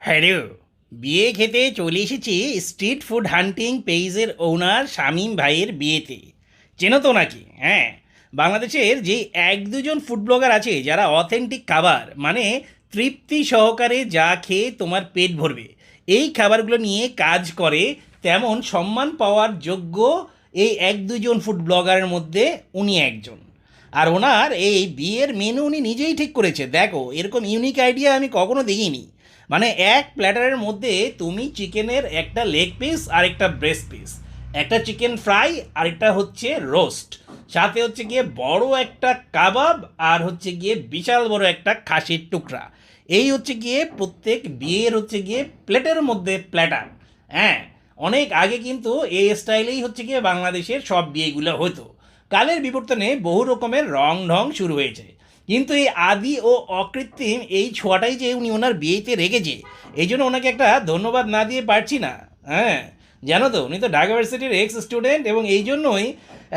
Hello বিয়ে খেতে চলে এসেছি স্ট্রিট ফুড হান্টিং পেইজের ওনার শামীম ভাইয়ের বিয়েতে। চেনো তো নাকি? হ্যাঁ। বাংলাদেশের যে এক দুজন ফুড ব্লগার আছে, যারা অথেন্টিক খাবার মানে তৃপ্তি সহকারে যা খেয়ে তোমার পেট ভরবে, এই খাবারগুলো নিয়ে কাজ করে, তেমন সম্মান পাওয়ার যোগ্য এই এক দুজন ফুড ব্লগারের মধ্যে উনি একজন। আর ওনার এই বিয়ের মেনু উনি নিজেই ঠিক করেছে। দেখো, এরকম ইউনিক আইডিয়া আমি কখনো দেখিনি। মানে এক প্ল্যাটারের মধ্যে তুমি চিকেনের একটা লেগ পিস আর একটা ব্রেস্ট পিস একটা চিকেন ফ্রাই আর একটা হচ্ছে রোস্ট সাথে হচ্ছে গিয়ে বড় একটা কাবাব আর হচ্ছে গিয়ে বিশাল বড় একটা খাসির টুকরা। এই হচ্ছে গিয়ে প্রত্যেক বিয়ের হচ্ছে গিয়ে প্লেটের মধ্যে প্ল্যাটার হ্যাঁ অনেক আগে কিন্তু এই স্টাইলেই হচ্ছে গিয়ে বাংলাদেশের সব বিয়েগুলো হতো। কালের বিবর্তনে বহু রকমের রং ঢং শুরু হয়েছে। কিন্তু এই আদি ও অকৃত্রিম এই ছোঁয়াটাই যে উনি ওনার বিয়েতে রেখেছে, এই জন্য ওনাকে একটা ধন্যবাদ না দিয়ে পারছি না। হ্যাঁ জানো তো, উনি তো ঢাকা ইউনিভার্সিটির এক্স স্টুডেন্ট এবং এই জন্যই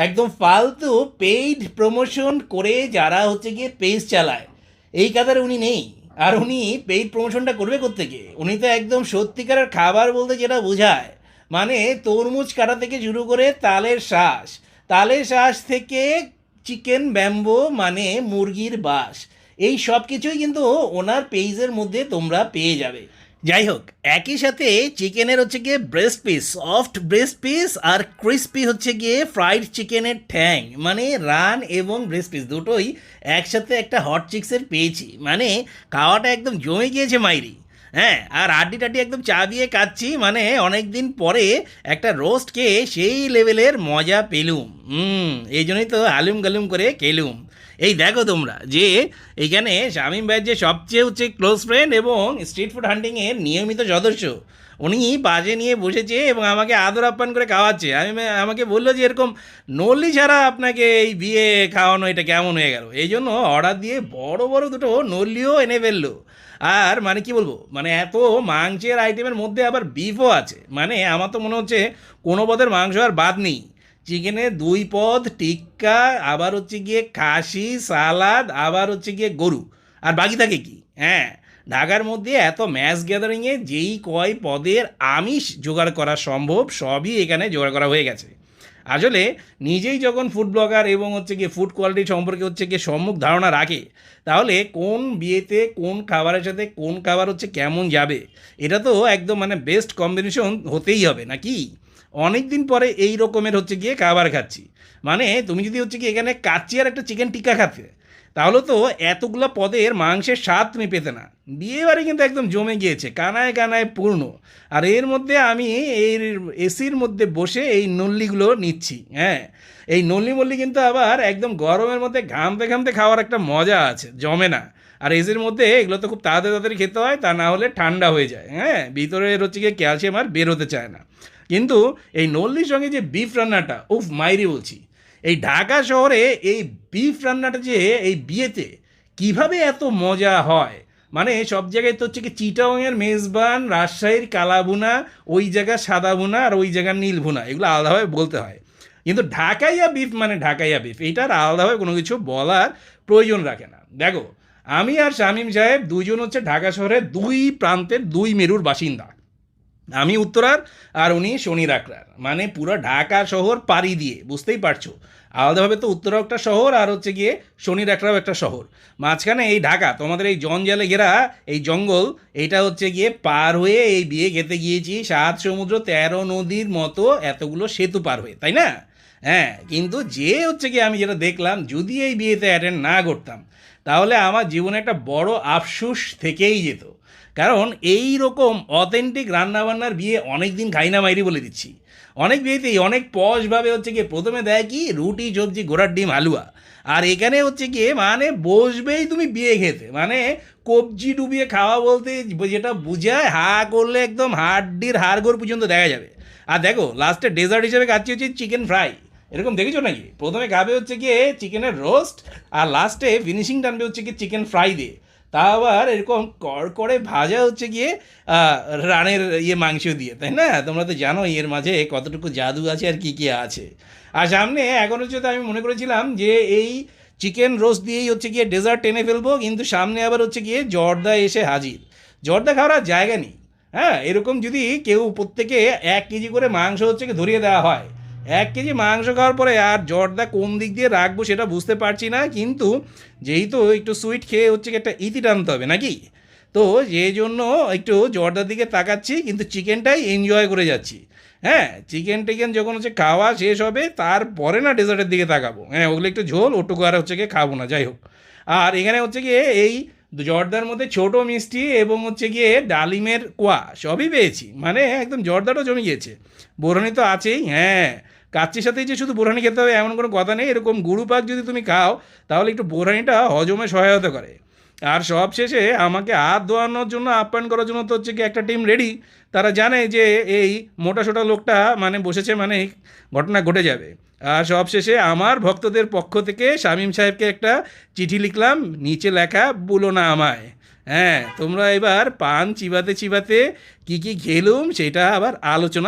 একদম ফালতু পেইড প্রমোশন করে যারা হচ্ছে গিয়ে পেজ চালায়। এই কাতারে উনি নেই, আর উনি পেইড প্রমোশনটা করবে কোত্থেকে? উনি তো একদম সত্যিকারের খাবার বলতে যেটা বোঝায় মানে তরমুজ কাটা থেকে শুরু করে তালের শ্বাস তালের শ্বাস থেকে চিকেন ব্যাম্বো মানে মুরগির বাস। এই সব কিছুই কিন্তু ওনার পেজের মধ্যে তোমরা পেয়ে যাবে। যাই হোক, একই সাথে চিকেনের হচ্ছে গিয়ে breast piece soft breast piece আর ক্রিস্পি হচ্ছে গিয়ে ফ্রাইড চিকেনের ঠ্যাং মানে রান এবং ব্রেস্ট পিস দুটোই একসাথে একটা হট চিক্সের পেয়েছি। মানে খাওয়াটা একদম জমে গিয়েছে মাইরি। হ্যাঁ আর আড্ডি টাড্ডি একদম চা দিয়ে কাচ্ছি মানে অনেক দিন পরে একটা রোস্ট খেয়ে সেই লেভেলের মজা পেলুম। হুম, এই জন্যই তো আলুম গালুম করে খেলুম। এই দেখো তোমরা যে এইখানে শামিম ভাইয়ের যে সবচেয়ে হচ্ছে ক্লোজ ফ্রেন্ড এবং স্ট্রিট ফুড হান্টিংয়ের নিয়মিত সদস্য উনি বাজে নিয়ে বসেছে এবং আমাকে আদর আপ্যায়ন করে খাওয়াচ্ছে। আমি আমাকে বলল যে, এরকম নল্লি ছাড়া আপনাকে এই বিয়ে খাওয়ানো, এটা কেমন হয়ে গেল? এই জন্য অর্ডার দিয়ে বড় বড় দুটো নল্লিও এনে ফেলল। আর মানে কি বলব মানে এত মাংসের আইটেমের মধ্যে আবার বিফও আছে। মানে আমার তো মনে হচ্ছে কোনো পদের মাংস আর বাদ নেই। চিকেনে দুই পদ, টিক্কা, আবার হচ্ছে গিয়ে খাসি, সালাদ, আবার হচ্ছে গিয়ে গরু। আর বাকি থাকে কি? হ্যাঁ ঢাকার মধ্যে এত ম্যাচ গ্যাদারিংয়ে যেই কয় পদের আমিষ জোগাড় করা সম্ভব, সবই এখানে জোগাড় করা হয়ে গেছে। আসলে নিজেই যখন ফুড ব্লগার এবং হচ্ছে গিয়ে ফুড কোয়ালিটি সম্পর্কে হচ্ছে গিয়ে সম্মুখ ধারণা রাখে, তাহলে কোন বিয়েতে কোন খাবারের সাথে কোন খাবার হচ্ছে কেমন যাবে, এটা তো একদম মানে বেস্ট কম্বিনেশন হতেই হবে নাকি অনেক দিন পরে এই রকমের হচ্ছে গিয়ে খাবার খাচ্ছি। মানে তুমি যদি হচ্ছে কি এখানে কাচ্চি আর একটা চিকেন টিক্কা খাতে তাহলে তো এতগুলো পদের মাংসের স্বাদ তুমি পেতে না। বিয়ে বাড়ি কিন্তু একদম জমে গিয়েছে, কানায় কানায় পূর্ণ। আর এর মধ্যে আমি এই এসির মধ্যে বসে এই নল্লিগুলো নিচ্ছি হ্যাঁ। এই নল্লি মল্লি কিন্তু আবার একদম গরমের মধ্যে ঘামতে ঘামতে খাওয়ার একটা মজা আছে, জমে না। আর এসির মধ্যে এগুলো তো খুব তাড়াতাড়ি তাড়াতাড়ি খেতে হয়, তা না হলে ঠান্ডা হয়ে যায় হ্যাঁ। ভিতরে হচ্ছে গিয়ে ক্যালসিয়াম আর বের হতে চায় না। কিন্তু এই নল্লির সঙ্গে যে বিফ রান্নাটা, উফ, মাইরি বলছি। এই ঢাকা শহরে এই বিফ রান্নাটা যে এই বিয়েতে কীভাবে এত মজা হয়? মানে সব জায়গায় তো হচ্ছে কি চিটাংয়ের মেজবান, রাজশাহীর কালাবুনা ওই জায়গার সাদা বুনা আর ওই জায়গার নীল ভুনা, এগুলো আলাদাভাবে বলতে হয়। কিন্তু ঢাকাইয়া বিফ মানে ঢাকাইয়া বিফ এইটার আলাদাভাবে কোনো কিছু বলার প্রয়োজন রাখে না। দেখো, আমি আর শামীম সাহেব দুজন হচ্ছে ঢাকা শহরের দুই প্রান্তের দুই মেরুর বাসিন্দা। আমি উত্তরার আর উনি শনি রাকড়ার মানে পুরো ঢাকা শহর পাড়ি দিয়ে, বুঝতেই পারছ? আলাদাভাবে তো উত্তরাও একটা শহর আর হচ্ছে গিয়ে শনি রাকড়াও একটা শহর। মাঝখানে এই ঢাকা, তোমাদের এই জঞ্জালে ঘেরা এই জঙ্গল এইটা হচ্ছে গিয়ে পার হয়ে এই বিয়ে খেতে গিয়েছি, সাত সমুদ্র, তেরো নদীর মতো এতগুলো সেতু পার হয়ে, তাই না? হ্যাঁ কিন্তু যে হচ্ছে গিয়ে আমি যেটা দেখলাম, যদি এই বিয়েতে অ্যাটেন্ড না করতাম, তাহলে আমার জীবনে একটা বড় আফসুস থেকেই যেত। কারণ এই রকম অথেন্টিক রান্নাবান্নার বিয়ে অনেক দিন খাই না মাইরি বলে দিচ্ছি। অনেক বিয়েতেই অনেক পশভাবে হচ্ছে গিয়ে প্রথমে দেয় কি, রুটি, সবজি ঘোড়ার ডিম, হালুয়া। আর এখানে হচ্ছে গিয়ে মানে বসবেই তুমি বিয়ে খেতে। মানে কবজি ডুবিয়ে খাওয়া বলতে যেটা বুঝায়, হা করলে একদম হাড্ডির হাড়গোড় পর্যন্ত দেখা যাবে। আর দেখো লাস্টে ডেজার্ট হিসেবে খাচ্ছি হচ্ছে চিকেন ফ্রাই এরকম দেখেছ নাকি? প্রথমে খাবে হচ্ছে গিয়ে চিকেনের রোস্ট আর লাস্টে ফিনিশিং টানবে হচ্ছে গিয়ে চিকেন ফ্রাই দিয়ে। তা আবার এরকম কর করে ভাজা হচ্ছে গিয়ে রানের ইয়ে মাংস দিয়ে, তাই না? তোমরা তো জানো এর মাঝে কতটুকু জাদু আছে আর কি কি আছে। আর সামনে এখন হচ্ছে তো আমি মনে করেছিলাম যে এই চিকেন রোস্ট দিয়েই হচ্ছে গিয়ে ডেজার্ট টেনে ফেলব, কিন্তু সামনে আবার হচ্ছে গিয়ে জর্দা এসে হাজির। জর্দা খাওয়ার জায়গা নেই হ্যাঁ? এরকম যদি কেউ প্রত্যেকে এক কেজি করে মাংস হচ্ছে কি ধরিয়ে দেওয়া হয় এক কেজি মাংস খাওয়ার পরে আর জর্দা কোন দিক দিয়ে রাখব সেটা বুঝতে পারছি না, কিন্তু যেহেতু একটু সুইট খেয়ে হচ্ছে একটা ইতি টানতে হবে নাকি? তো যে জন্য একটু জর্দার দিকে তাকাচ্ছি, কিন্তু চিকেনটাই এনজয় করে যাচ্ছি। হ্যাঁ চিকেন টিকেন যখন হচ্ছে খাওয়া শেষ হবে, তারপরে না ডেজার্টের দিকে তাকাবো। হ্যাঁ ওগুলো একটু ঝোল, ওটুকু আর হচ্ছে গিয়ে খাব না, যাই হোক। আর এখানে হচ্ছে গিয়ে এই জর্দার মধ্যে ছোট মিষ্টি এবং হচ্ছে গিয়ে ডালিমের কোয়া সবই পেয়েছি। মানে একদম জর্দাটাও জমে গিয়েছে। বোরহানি তো আছেই হ্যাঁ। কাচ্চির সাথে যে শুধু বোরহানি খেতে হবে এমন কোনো কথা নেই। এরকম গুরু পাক যদি তুমি খাও, তাহলে একটু বোরহানিটা হজমে সহায়তা করে। আর সব শেষে আমাকে হাত ধোয়ানোর জন্য, আপ্যায়ন করার জন্য তো হচ্ছে কি একটা টিম রেডি। তারা জানে যে এই মোটা সোটা লোকটা মানে বসেছে মানে ঘটনা ঘটে যাবে। আর সবশেষে আমার ভক্তদের পক্ষ থেকে শামীম সাহেবকে একটা চিঠি লিখলাম, নিচে লেখা, বলো না আমায়। হ্যাঁ তোমরা এবার পান চিবাতে চিবাতে কি কি খেলুম সেটা আবার আলোচনা